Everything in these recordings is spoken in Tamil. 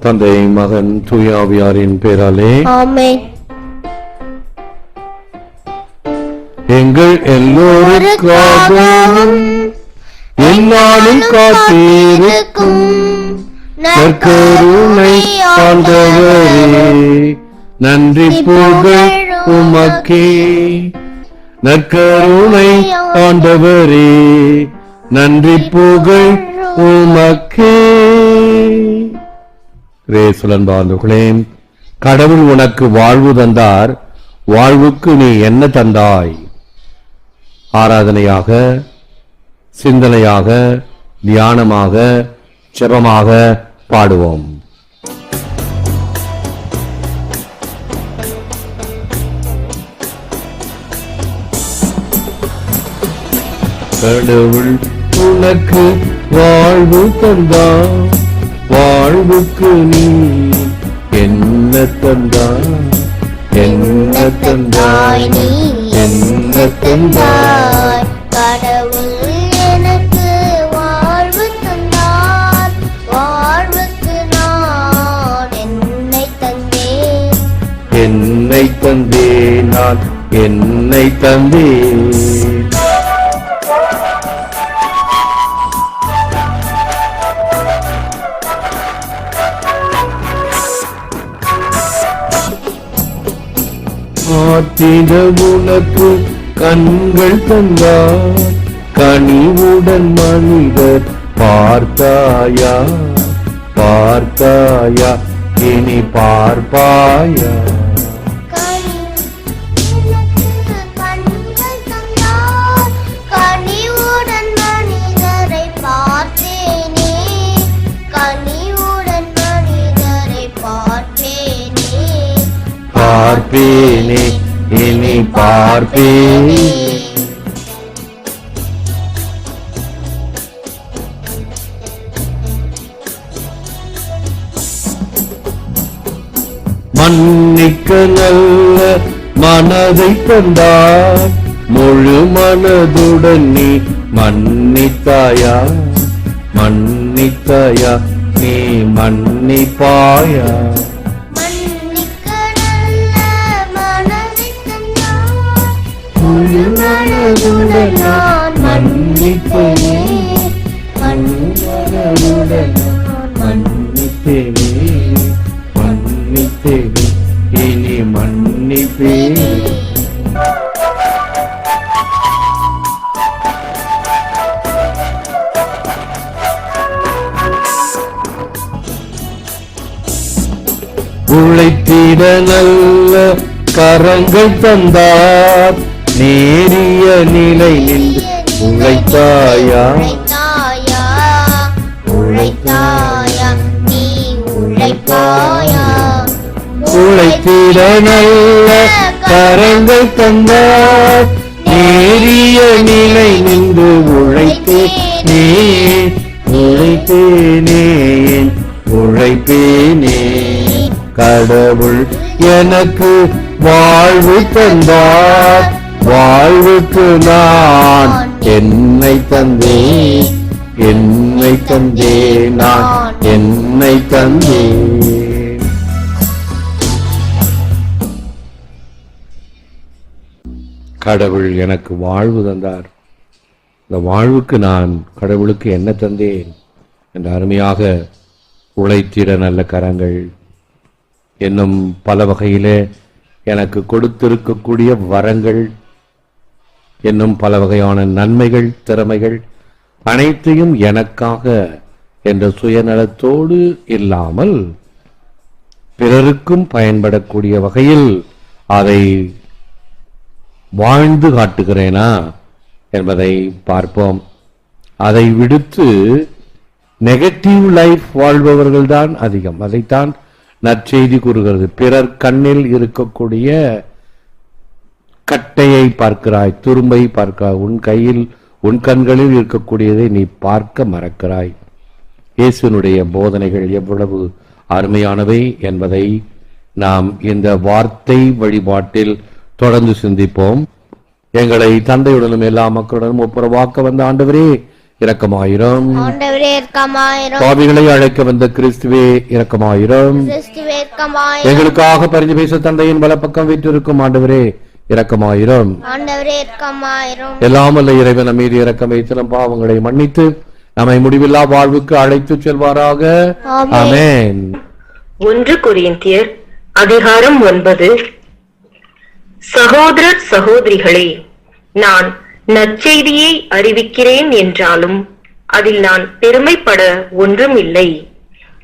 தந்தை மகன் தூயாவியாரின் பேராலே. எங்கள் எல்லோருக்காகவும் என்னாலும் காத்தீருக்கும் நற்கருணை ஆண்டவரே. நன்றி புகழ் உமக்கே. நற்கருணை ஆண்டவரே. நன்றி புகழ் உமக்கே. ரேசுலன் கடவுள் உனக்கு வாழ்வு தந்தார் வாழ்வுக்கு நீ என்ன தந்தாய்? ஆராதனையாக சிந்தனையாக தியானமாக சிரமமாக பாடுவோம். கடவுள் உனக்கு வாழ்வு தந்தார். வாழ்வுக்கு நீ என்ன தந்தாய்? என்ன தந்தாய்? நீ என்ன தந்தாய்? கடவுள் எனக்கு வாழ்வு தந்தார். வாழ்வுக்கு நான் என்னை தந்தேன். என்னை தந்தேன் நான் என்னை தந்தேன். ஆற்றிட உனக்கு கண்கள் தந்தார் கனிவுடன் மனிதர் பார்த்தாயா பார்த்தாயா இனி பார்ப்பாயா? பார்ப்பேனே. பார்ப்பேனே மன்னிக்க நல்ல மனதை தந்தார். முழு மனதுடன் நீ மன்னித்தாயா? மன்னித்தாயா? நீ மன்னிப்பாயா? மனதுடன் நான் மன்னிப்பேனே மன்னித்தேனே மன்னித்தேனே மன்னித்தேனே இனி மன்னிப்பேனே உழைத்திட நல்ல கரங்கள் தந்தார். நேரிய நிலை நின்று உழைத்தாயா? உழைத்தாயா? நீ உழைப்பாயா? உழைத்திட நல்ல கரங்கள் தந்தார். நேரிய நிலை நின்று உழைத்தேனே உழைத்தேனே உழைப்பேனே. கடவுள் எனக்கு வாழ்வு தந்தார். வாழ்வுக்கு நான் என்னை தந்தேன் என்னை தந்தேன் நான் என்னை தந்தேன் கடவுள் எனக்கு வாழ்வு தந்தார். இந்த வாழ்வுக்கு நான் கடவுளுக்கு என்ன தந்தேன் என்ற அருமையாக உழைத்திட நல்ல கரங்கள். என்னும் பல வகையிலே எனக்கு கொடுத்திருக்கக்கூடிய வரங்கள் என்னும் பல வகையான நன்மைகள் திறமைகள் அனைத்தையும் எனக்காக என்ற சுயநலத்தோடு இல்லாமல் பிறருக்கும் பயன்படக்கூடிய வகையில் அதை வாழ்ந்து காட்டுகிறேனா என்பதை பார்ப்போம். அதை விடுத்து நெகட்டிவ் லைஃப் வாழ்பவர்கள்தான் அதிகம். அதைத்தான் நற்செய்தி கூறுகிறது. பிறர் கண்ணில் இருக்கக்கூடிய கட்டையை பார்க்கிறாய் துரும்பை பார்க்கிறாய் உன் கையில் உன் கண்களில் இருக்கக்கூடியதை நீ பார்க்க மறக்கிறாய். இயேசுனுடைய போதனைகள் எவ்வளவு அருமையானவை என்பதை நாம் இந்த வார்த்தை வழிபாட்டில் தொடர்ந்து சிந்திப்போம். எங்களை தந்தையுடனும் எல்லா மக்களுடனும் ஒப்புரவாக்க வந்த ஆண்டவரே இரக்கமாயிரம். பாவிகளை அழைக்க வந்த கிறிஸ்துவே இரக்கமாயிரம். எங்களுக்காக பரிந்து பேச தந்தையின் வலப்பக்கம் வீற்றிருக்கும் ஆண்டவரே இரக்கமாயிரம். எல்லாம் இறைவன் மீது இரக்கம் வைத்து நம் பாவங்களை மன்னித்து நம்மை முடிவில்லா வாழ்வுக்கு அழைத்து செல்வாராக. ஆமென். ஒன்று கொரிந்தியர் அதிகாரம் ஒன்பது. சகோதரர் சகோதரிகளே நான் நற்செய்தியை அறிவிக்கிறேன் என்றாலும் அதில் நான் பெருமைப்பட ஒன்றும் இல்லை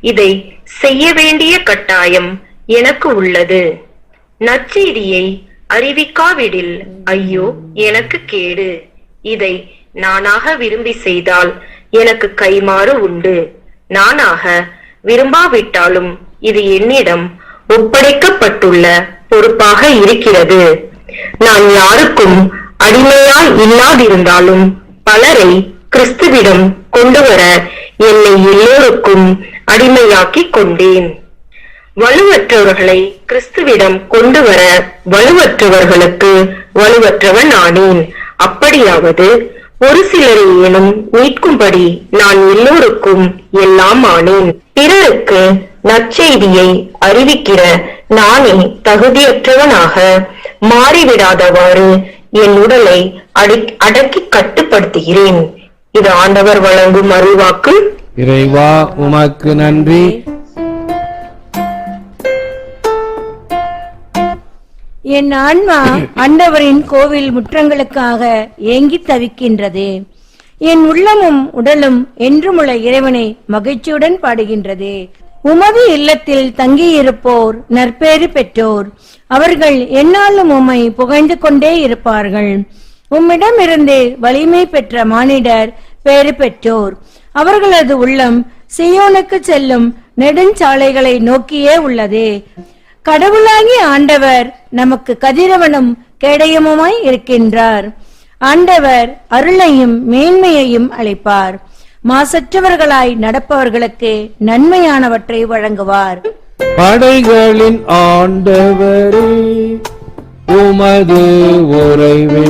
இதை செய்ய வேண்டிய கட்டாயம் எனக்கு உள்ளது. நற்செய்தியை அறிவிக்காவிடில் ஐயோ எனக்கு கேடு. இதை நானாக விரும்பி செய்தால் எனக்கு கைமாறு உண்டு. நானாக விரும்பாவிட்டாலும் இது என்னிடம் ஒப்படைக்கப்பட்டுள்ள பொறுப்பாக இருக்கிறது. நான் யாருக்கும் அடிமையாய் இல்லாதிருந்தாலும் பலரை கிறிஸ்துவிடம் கொண்டு வர என்னை எல்லோருக்கும் அடிமையாக்கிக் கொண்டேன். வலுவற்றவர்களை கிறிஸ்துவிடம் கொண்டு வர வலுவற்றவர்களுக்கு வலுவற்றவன் ஆனேன். அப்படியாவது ஒரு சிலரையேனும் மீட்கும்படி நான் எல்லோருக்கும் எல்லாம் ஆனேன். பிறருக்கு நற்செய்தியை அறிவிக்கிற நானே தகுதியற்றவனாக மாறிவிடாதவாறு என் உடலை அடக்கி கட்டுப்படுத்துகிறேன். இது ஆண்டவர் வழங்கும் அறிவாக்கு இறைவா உமக்கு நன்றி. என் ஆன்மா ஆண்டவரின் கோவில் முற்றங்களுக்காக ஏங்கித் தவிக்கின்றது. என் உள்ளமும் உடலும் என்றுமுள்ள இறைவனை மகிழ்ச்சியுடன் பாடுகின்றது. உமது இல்லத்தில் தங்கியிருப்போர் நற்பேறு பெற்றோர் அவர்கள் என்னாலும் உம்மை புகழ்ந்து கொண்டே இருப்பார்கள். உம்மிடமிருந்து வலிமை பெற்ற மானிடர் பேறு பெற்றோர். அவர்களது உள்ளம் சியோனுக்கு செல்லும் நெடுஞ்சாலைகளை நோக்கியே உள்ளது. கடவுளாகிய ஆண்டவர் நமக்கு கதிரவனும் கேடயமுமாய் இருக்கின்றார். ஆண்டவர் அருளையும் மேன்மையையும் அளிப்பார். மாசற்றவர்களாய் நடப்பவர்களுக்கு நன்மையானவற்றை வழங்குவார். படைகளின் ஆண்டவரே உமது உறைவு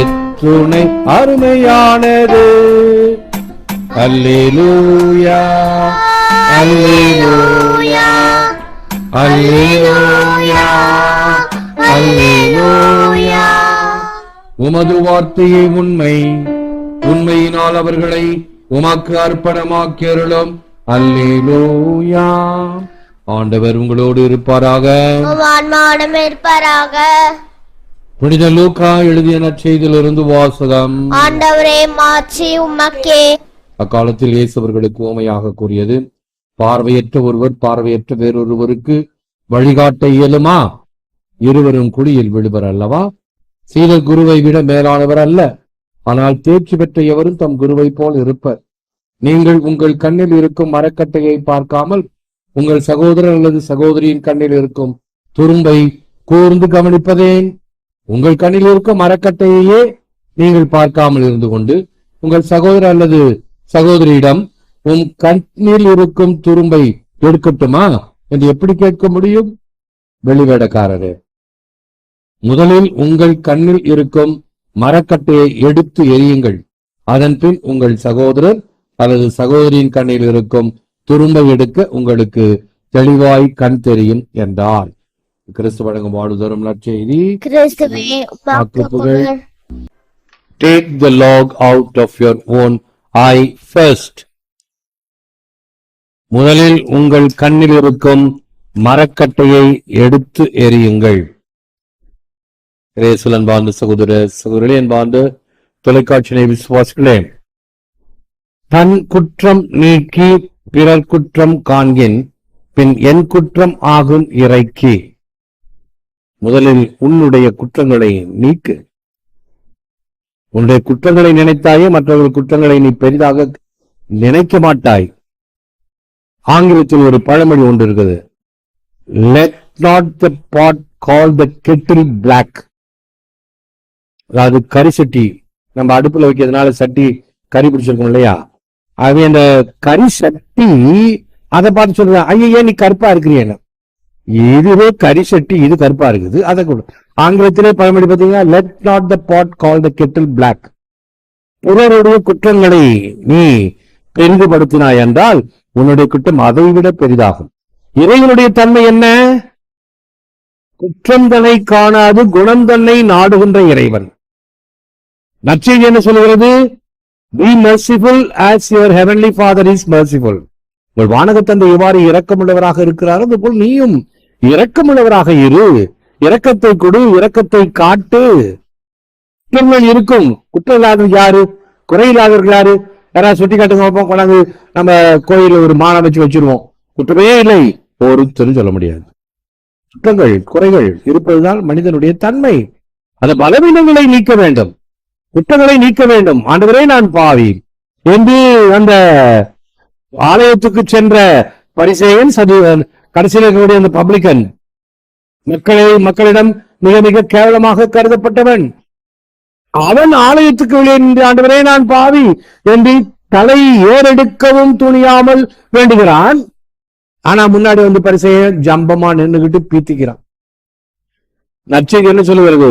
எத்துணை அருமையானது. அல்லேலூயா அல்லேலூயா. உமது வார்த்தையை உண்மை உண்மையினால் அவர்களை உமக்கு அர்ப்பணமாக்கியருளும் அல்லேலூயா. ஆண்டவர் உங்களோடு இருப்பாராக. இருப்பாராக. புனித லூக்கா எழுதிய நற்செய்தியிலிருந்து வாசகம். ஆண்டவரே மாற்றி உமக்கே. அக்காலத்தில் இயேசு அவர்களுக்கு உவமையாக கூறியது பார்வையற்ற ஒருவர் பார்வையற்ற வேறொருவருக்கு வழிகாட்ட இயலுமா? இருவரும் குழியில் விழுவர் அல்லவா? சீடர் குருவை விட மேலானவர் அல்ல. ஆனால் தேர்ச்சி பெற்ற எவரும் தம் குருவை போல் இருப்பர். நீங்கள் உங்கள் கண்ணில் இருக்கும் மரக்கட்டையை பார்க்காமல் உங்கள் சகோதரர் அல்லது சகோதரியின் கண்ணில் இருக்கும் துரும்பை கூர்ந்து கவனிப்பதேன் உங்கள் கண்ணில் இருக்கும் மரக்கட்டையையே நீங்கள் பார்க்காமல் இருந்து கொண்டு உங்கள் சகோதரர் அல்லது சகோதரியிடம் உன் கண்ணில் இருக்கும் துரும்பை எடுக்கட்டுமா என்று எப்படி கேட்க முடியும் வெளிவேடக்காரரே முதலில் உங்கள் கண்ணில் இருக்கும் மரக்கட்டையை எடுத்து எரியுங்கள் அதன் பின் உங்கள் சகோதரர் அல்லது சகோதரியின் கண்ணில் இருக்கும் துரும்பை எடுக்க உங்களுக்கு தெளிவாய் கண் தெரியும் என்றார் கிறிஸ்து வழங்கும் வாழ்தரும் நற்செய்தி புகழ். புகழ். Take the log out of your own eye first. முதலில் உங்கள் கண்ணில் இருக்கும் மரக்கட்டையை எடுத்து எறியுங்கள். ரேசுலன் அன்பார்ந்த சகோதர சகோதரே அன்பார்ந்த தொலைக்காட்சியினை விசுவாசிகளே தன் குற்றம் நீக்கி பிறர் குற்றம் காண்கின் பின் என் குற்றம் ஆகும் இறைக்கு. முதலில் உன்னுடைய குற்றங்களை நீக்கு. உன்னுடைய குற்றங்களை நினைத்தாயே மற்றவர்கள் குற்றங்களை நீ பெரிதாக நினைக்க மாட்டாய். ஆங்கிலத்தில் ஒரு பழமொழி ஒன்று இருக்குது. Let not the pot call the kettle black அதாவது கறி சட்டி. நம்ம அடுப்புல வைக்கிறதுனால சட்டி கறி பிடிச்சிருக்கோம் இல்லையா? ஆகவே அந்த கறி சட்டி அதை பார்த்து சொல்றேன் ஐயா நீ கருப்பா இருக்கிறீன் இதுவே கறி சட்டி இது கருப்பா இருக்குது. அதை கொடு. ஆங்கிலத்திலே பழமொழி பார்த்தீங்கன்னா let not the pot call the kettle black பிறருடைய குற்றங்களை நீ பெரிதுபடுத்தினாய் என்றால் உன்னுடைய குற்றம் அதைவிட பெரிதாகும். இறைவனுடைய தன்மை என்ன? குற்றம் தன்னை காணாது குணம் தன்னை நாடுகின்ற இறைவன். நற்செய்தி என்ன சொல்கிறது? Be merciful as your heavenly father is merciful. உங்கள் வானகத்தந்தை எவ்வாறு இரக்கமுள்ளவராக இருக்கிறாரோ அதுபோல் நீயும் இரக்கமுள்ளவராக இரு. இரக்கத்தை கொடு இரக்கத்தை காட்டு. குற்றங்கள் இருக்கும். குற்றம் இல்லாத யாரு? குறையில்லாதவர்கள் யாரு? யாராவது சுட்டி காட்டுங்க பார்ப்போம் கொண்டாந்து நம்ம கோயில ஒரு மானம் வச்சு வச்சிருவோம். குற்றமே இல்லை. ஒருத்தரும் சொல்ல முடியாது. குற்றங்கள் குறைகள் இருப்பதுதான் மனிதனுடைய தன்மை. அந்த பலவீனங்களை நீக்க வேண்டும். குற்றங்களை நீக்க வேண்டும். ஆண்டவரே நான் பாவி என்று அந்த ஆலயத்துக்கு சென்ற பரிசேயன் சது கடைசியில் இருக்கக்கூடிய அந்த பப்ளிகன் மக்களை மக்களிடம் மிக மிக கேவலமாக கருதப்பட்டவன். அவன் ஆலயத்துக்கு வெளியே நின்று ஆண்டவரே நான் பாவி என்று தலை ஏறெடுக்கவும் துணியாமல் வேண்டுகிறான். ஆனா முன்னாடி வந்து பரிசைய ஜம்பமா நின்னுகிட்டு பீத்திக்கிறான். நச்சை என்ன சொல்லுகிறது?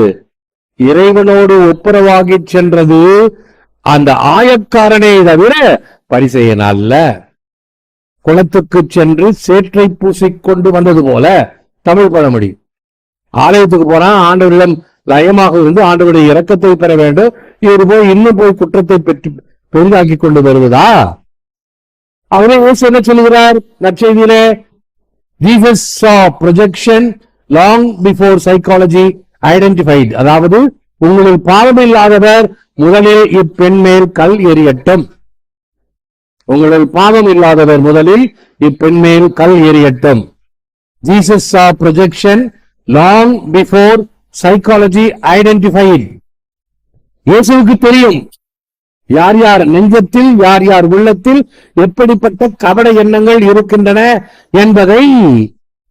இறைவனோடு ஒப்புரவாகி சென்றது அந்த ஆயக்காரனே தவிர பரிசெயன் அல்ல. குளத்துக்கு சென்று சேற்றை பூசிக்கொண்டு வந்தது போல தமிழ் பழமொழி. ஆலயத்துக்கு போனா ஆண்டவரிடம் லயமாக இருந்து ஆண்டவருடைய இரக்கத்தை பெற வேண்டும். இவர் போய் இன்னும் போய் குற்றத்தை பெற்று பெரிதாக்கி கொண்டு வருவதா? அவரே இயேசு என்ன சொல்லுகிறார்? நற்செய்தியிலே Jesus projection long before psychology identified அதாவது உங்களில் பாவம் இல்லாதவர் முதலில் இப்பெண் மேல் கல் எறியட்டும். உங்களில் பாவம் இல்லாதவர் முதலில் இப்பெண் மேல் கல் எறியட்டும். Jesus projection long before psychology identified இயேசுவுக்கு தெரியும். யார் யார் நெஞ்சத்தில் யார் யார் உள்ளத்தில் எப்படிப்பட்ட கபட எண்ணங்கள் இருக்கின்றன என்பதை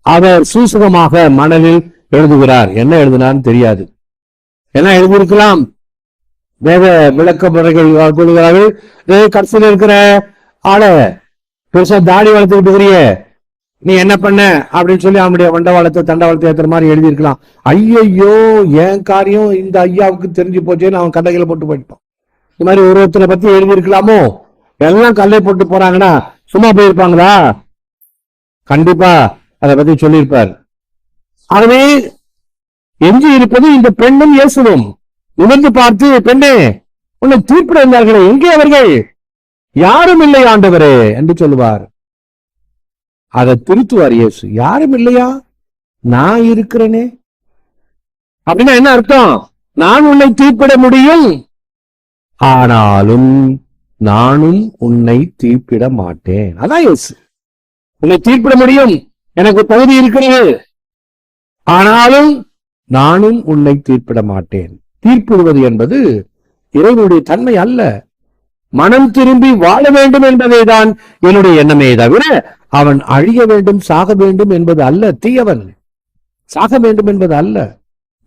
அவர் சூசகமாக மனதில் எழுதுகிறார். என்ன எழுதினான்னு தெரியாது. என்ன எழுதியிருக்கலாம்? வேத விளக்க முறைகள் கொள்கிறார்கள் கடைசியில் இருக்கிற ஆளை பெருசா தாடி வளர்த்துக்கிட்டு இருக்கிறீங்க. நீ என்ன பண்ண? அப்படின்னு சொல்லி அவனுடைய வண்டவாளத்தை தண்டவாளத்தை ஏற்றுற மாதிரி எழுதியிருக்கலாம். ஐயையோ என் காரியம் இந்த ஐயாவுக்கு தெரிஞ்சு போச்சேன்னு அவன் கண்டைகளை போட்டு போயிட்டான். இந்த மாதிரி ஒரு ஒருத்தரை பத்தி எழுதியிருக்கலாமோ? எல்லாம் கல்லை போட்டு போறாங்கன்னா சும்மா போயிருப்பாங்களா? கண்டிப்பா அதை பத்தி சொல்லியிருப்பார். ஆகவே எஞ்சி இருப்பது இந்த பெண்ணும் இயேசுவும். உணர்ந்து பார்த்து பெண்ணே உன்னை தீர்ப்பிட இருந்தார்களே எங்கே அவர்கள்? யாரும் இல்லை ஆண்டவரே என்று சொல்லுவார். அதை திருத்துவார் இயேசு. யாரும் இல்லையா? நான் இருக்கிறேனே. அப்படின்னா என்ன அர்த்தம்? நான் உன்னை தீர்ப்பிட முடியும். ஆனாலும் நானும் உன்னை தீர்ப்பிட மாட்டேன். அதான் இயேசு. உன்னை தீர்ப்பிட முடியும். எனக்கு தகுதி இருக்கிறது. ஆனாலும் நானும் உன்னை தீர்ப்பிட மாட்டேன். தீர்ப்பிடுவது என்பது இறைவனுடைய தன்மை அல்ல. மனம் திரும்பி வாழ வேண்டும் என்பதே தான் என்னுடைய எண்ணமே தவிர அவன் அழிய வேண்டும் சாக வேண்டும் என்பது அல்ல தீயவன். சாக வேண்டும் என்பது அல்ல.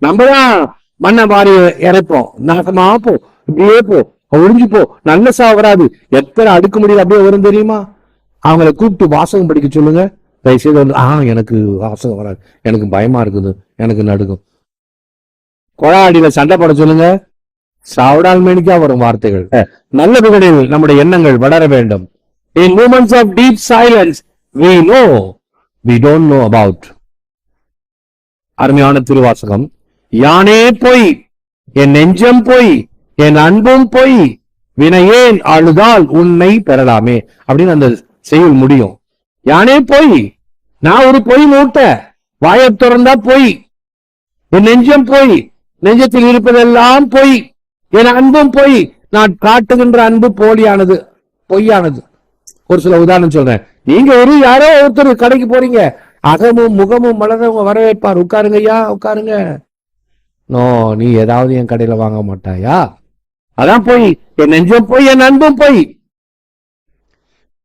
நம்ம தான் மண்ணை மாறி இறைப்போம். நாசமா போ இப்படியே போ ஒழிஞ்சு போ நல்ல சா வராது. எத்தனை அடுக்கு முடியல அப்படியே வரும் தெரியுமா? அவங்கள கூப்பிட்டு வாசகம் படிக்க சொல்லுங்க. தயவுசெய்து வந்து ஆ எனக்கு வாசகம் வராது. எனக்கு பயமா இருக்குது. எனக்கு நடுக்கும். கொழாடியில சண்டை போட சொல்லுங்க. சாவடால் மேனிக்கா வரும் வார்த்தைகள். நல்ல விகடையில் நம்முடைய எண்ணங்கள் வளர வேண்டும். In moments of deep silence we know we don't know about. அருமையான திருவாசகம். யானே பொய் என் நெஞ்சம் பொய் என் அன்பும் பொய் வினையேன் அழுதால் உன்னை பெறலாமே? அப்படின்னு அந்த செய்யுள் முடியும். யானே பொய் நான் ஒரு பொய் மூட்ட வாயை திறந்தா பொய். என் நெஞ்சம் பொய் நெஞ்சத்தில் இருப்பதெல்லாம் பொய். என் அன்பும் பொய் நான் காட்டுகின்ற அன்பு போலியானது பொய்யானது. ஒரு சில உதாரணம் சொல்றேன். நீங்க ஒரு யாரோ ஒருத்தர் கடைக்கு போறீங்க. அகமும் முகமும் மலர்ந்தவங்க வரவேற்பார். உட்காருங்க ஐயா உட்காருங்க. நோ நீ ஏதாவது என் கடையில வாங்க மாட்டாயா? அதான் போய் என் நெஞ்சம் போய் என் அன்பும் போய்.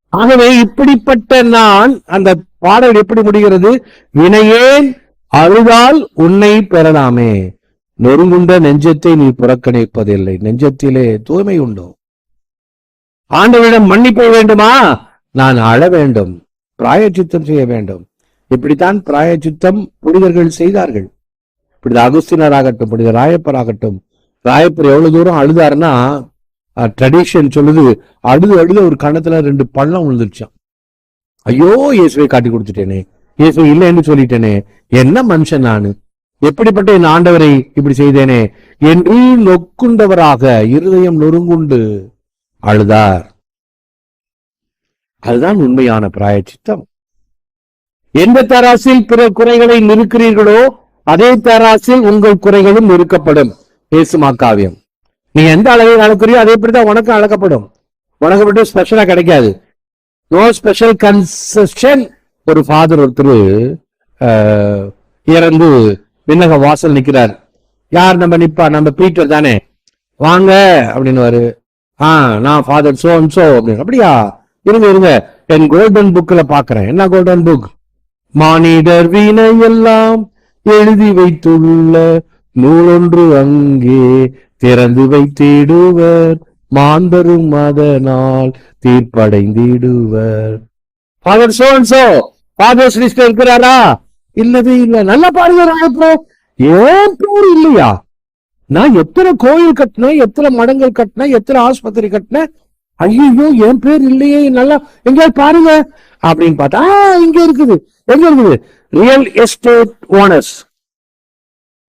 ஆகவே இப்படிப்பட்ட நான் அந்த பாடல் எப்படி முடிகிறது? வினையேன் அழுதால் உன்னை பெறலாமே. நொறுங்குண்ட நெஞ்சத்தை நீ புறக்கணிப்பதில்லை. நெஞ்சத்திலே தூய்மை உண்டோ? ஆண்டவரிடம் மன்னிப்பு வேண்டுமா? நான் அழ வேண்டும். பிராயச்சித்தம் செய்ய வேண்டும். இப்படித்தான் பிராயச்சித்தம் புனிதர்கள் செய்தார்கள். புனித அகுஸ்தினர் ஆகட்டும் புனித ராயப்பர் ஆகட்டும் ராயப்பர் எவ்வளவு தூரம் அழுதாருன்னா ட்ரெடிஷன் சொல்லுது அழுது அழுது ஒரு கணத்துல ரெண்டு பள்ளம் விழுந்துருச்சான் ஐயோ இயேசுவை காட்டி கொடுத்துட்டேனே இயேசு இல்லைன்னு சொல்லிட்டேனே என்ன மனுஷன் நானு? எப்படிப்பட்ட என் ஆண்டவரை இப்படி செய்தேனே? என்று நொக்குண்டவராக இருதயம் நொறுங்குண்டு அழுதார். அதுதான் உண்மையான பிராயச்சித்தம். எந்த தராசில் பிற குறைகளை நிறுக்கிறீர்களோ அதே தராசில் உங்கள் குறைகளும் நிறுக்கப்படும். பேசுமா காவியம். நீ எந்த அளவில் அளக்குறியோ அதே தான் உனக்கும் அளக்கப்படும் உனக்கு மட்டும் ஸ்பெஷலா கிடைக்காது. நோ ஸ்பெஷல் கன்செஷன் ஒரு ஃபாதர் ஒருத்தர் இறந்து விண்ணக வாசல் நிக்கிறார். யார் நம்ம நிப்பா? நம்ம பீட்டர் தானே. வாங்க அப்படின்னு ஆ நான் ஃபாதர் சோ சோ அப்படின்னு. அப்படியா? இருங்க இருங்க. என் கோல்டன் புக்ல பாக்குறேன் என்ன கோல்டன் புக் மானிடர் வீணை எல்லாம் எழுதி வைத்துள்ள நூலொன்று அங்கே திறந்து வைத்திடுவர். மாந்தரும் அதனால் தீர்ப்படைந்திடுவர். Father so so fathers list இருக்கிறாரா? இல்லவே இல்லை. நல்லா பாருங்க ஏன் பேர் இல்லையா? நான் எத்தனை கோயில் கட்டினேன் எத்தனை மடங்கள் கட்டினேன் எத்தனை ஆஸ்பத்திரி கட்டினேன்? ஐயோ என் பேர் இல்லையே நல்லா எங்கேயாவது பாருங்க. அப்படின்னு பார்த்தா இங்க இருக்குது. எங்க இருக்குது? ரியல் எஸ்டேட் ஓனர்ஸ்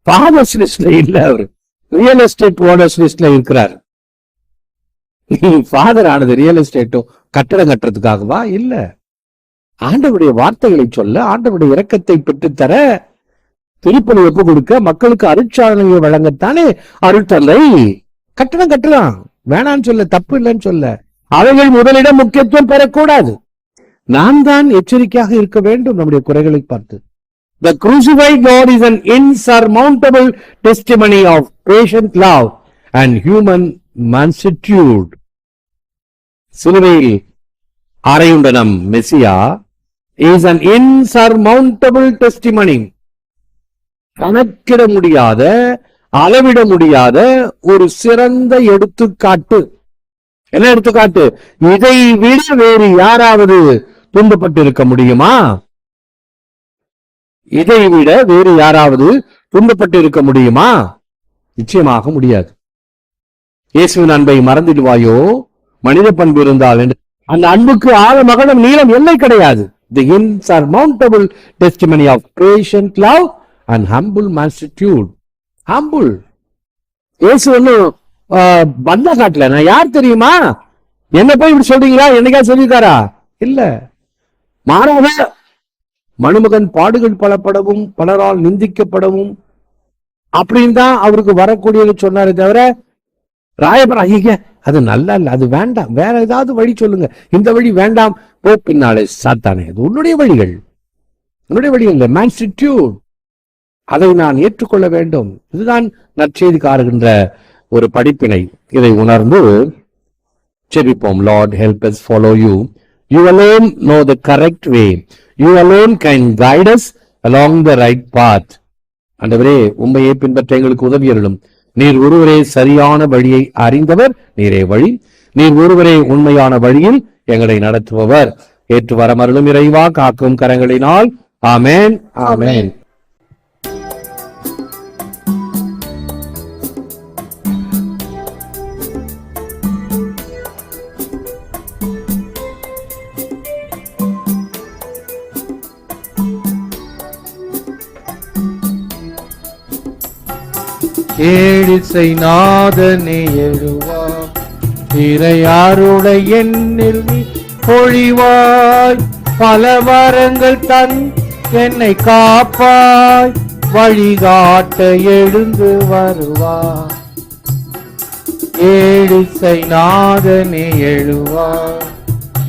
ஃபாதர்ஸ் லிஸ்ட்ல இல்ல அவரு. ரியல் எஸ்டேட் ஓனர்ஸ் லிஸ்ட்ல இருக்கிறார். ஃபாதர் ஆனது ரியல் எஸ்டேட்டும் கட்டடம் கட்டுறதுக்காகவா? இல்ல. ஆண்டவருடைய வார்த்தைகளை சொல்ல ஆண்டவருடைய இரக்கத்தை பெற்றுத்தர திருப்பணி ஒப்பு கொடுக்க மக்களுக்கு அருட்சாதனையை வழங்கத்தானே அருட்தந்தை கட்டணம் கட்டலாம். வேணான்னு சொல்ல தப்பு இல்லைன்னு சொல்ல. அவைகள் முதலிடம் முக்கியத்துவம் பெறக்கூடாது. நாம் தான் எச்சரிக்கையாக இருக்க வேண்டும் நம்முடைய குறைகளை பார்த்து. The crucified God is an insurmountable testimony of patient love and human mansuetude. சிலுவையில் அறையுண்ட நம் மெசியா is an insurmountable testimony. கணக்கிட முடியாத அளவிட முடியாத ஒரு சிறந்த எடுத்துக்காட்டு. என்ன எடுத்துக்காட்டு? இதை விட வேறு யாராவது துன்பப்பட்டிருக்க முடியுமா? இதை விட வேறு யாராவது துன்பப்பட்டிருக்க முடியுமா? நிச்சயமாக முடியாது. இயேசுவின் அன்பை மறந்துடுவாயோ? மனித பண்பு இருந்தால் என்று. அந்த அன்புக்கு ஆழ மகனும் நீளம் எல்லை கிடையாது. The insurmountable testimony of patient love and humble mansuetude humble ஏசு ஒன்றும் பந்தா காட்டல. நான் யார் தெரியுமா? என்ன போய் இப்படி சொல்றீங்களா? என்னைக்கா சொல்லியிருக்காரா? இல்ல. மாறாக மணுமகன் பாடுகள் பலப்படவும் பலரால் நிந்திக்கப்படவும் அப்படின்னு தான் அவருக்கு வரக்கூடியது சொன்னாரே தவிர ராயபர் ஐய அது நல்லா இல்லை அது வேண்டாம். வேற ஏதாவது வழி சொல்லுங்க. இந்த வழி வேண்டாம். போ பின்னாலே சாத்தானே. அது உன்னுடைய வழிகள். உன்னுடைய வழிகள் இல்லை. மேன்ஸ்டிடியூட் அதை நான் ஏற்றுக்கொள்ள வேண்டும். இதுதான் நற்செய்திக்காருகின்ற ஒரு படிப்பினை. இதை உணர்ந்து செபிப்போம். Lord help us follow you you alone know the correct way you alone can guide us along the right path அண்டவரே உண்மையை பின்பற்ற எங்களுக்கு உதவியருளும் நீர் ஒருவரே சரியான வழியை அறிந்தவர் நீரே வழி. நீர் ஒருவரே உண்மையான வழியில் எங்களை நடத்துபவர். ஏற்று வரமருளும் இறைவா காக்கும் கரங்களினால். ஆமேன் ஆமேன். ஏழிசை நாதனே எழுவா. இறையாருடைய எண்ணில் நீ பொழிவாய். பல வரங்கள் தன் என்னை காப்பாய். வழிகாட்ட எழுந்து வருவா. ஏழிசை நாதனே எழுவா.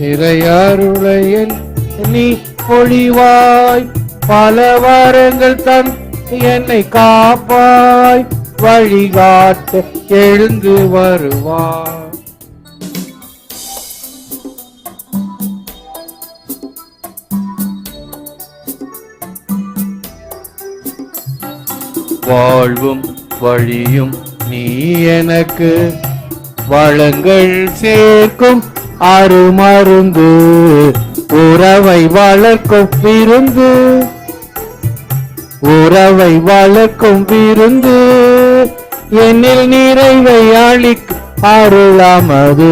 இறையாருடை நீ பொழிவாய். பல வரங்கள் தன் என்னை காப்பாய். வழிகாட்டு எழுந்து வருவார். வாழ்வும் வழியும் நீ எனக்கு வளங்கள் சேர்க்கும் அருமருந்து உறவை வளர்க்கும் விருந்து உறவை வளர்க்கும் விருந்து. என்னில் நிறைவை அளிக்க அருளாமது.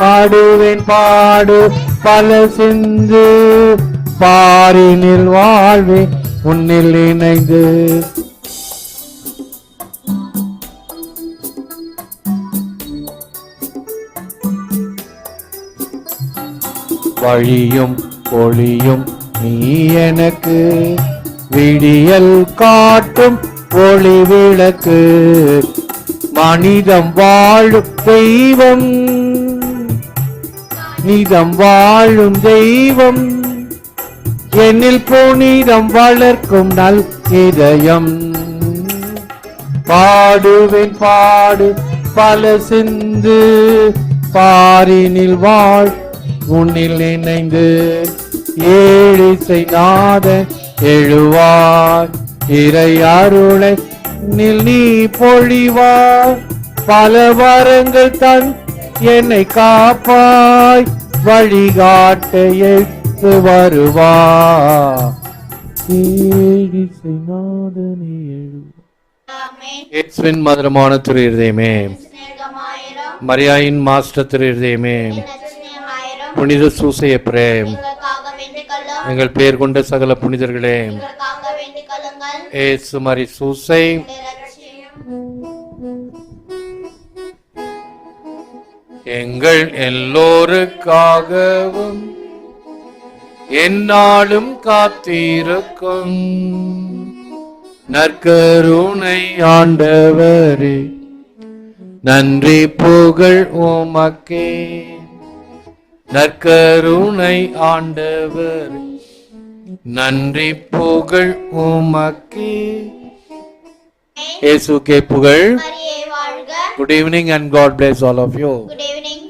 பாடுவேன் பாடு பல சிந்து. பாரினில் வாழ்வே உன்னில் இணைந்து. வழியும் ஒளியும் நீ எனக்கு விடியல் காட்டும். ஒளி விளக்கு மனிதம் வாழும் தெய்வம். நிதம் வாழும் தெய்வம். என்னில் புனிதம் வளர்க்கும் நல் இதயம். பாடுவேன் பாடு பல சிந்து பாரினில் வாழ் உன்னில் இணைந்து ஏழிசை நாத எழுவாய். இறையாருளை நில் நீ பொழிவாய் பல வாரங்கள் தன் என்னை காப்பாய். வழிகாட்ட வருவா. மதுரமான திரு இருதயமே. மரியாயின் மாஸ்டர் திரு இருதயமே. புனித சூசைய பிரேம் எங்கள் பெயர் கொண்ட சகல புனிதர்களே. ஏசு மரி எங்கள் எல்லோருக்காகவும் என்னாலும் காத்திருக்கும். நற்கருணை ஆண்டவரே நன்றி புகழ் உமக்கே. நற்கருணை ஆண்டவர். நன்றி புகழ் உமக்கே. இயேசுக்கே புகழ். மரியே வாழ்க. Good evening and God bless all of you. Good evening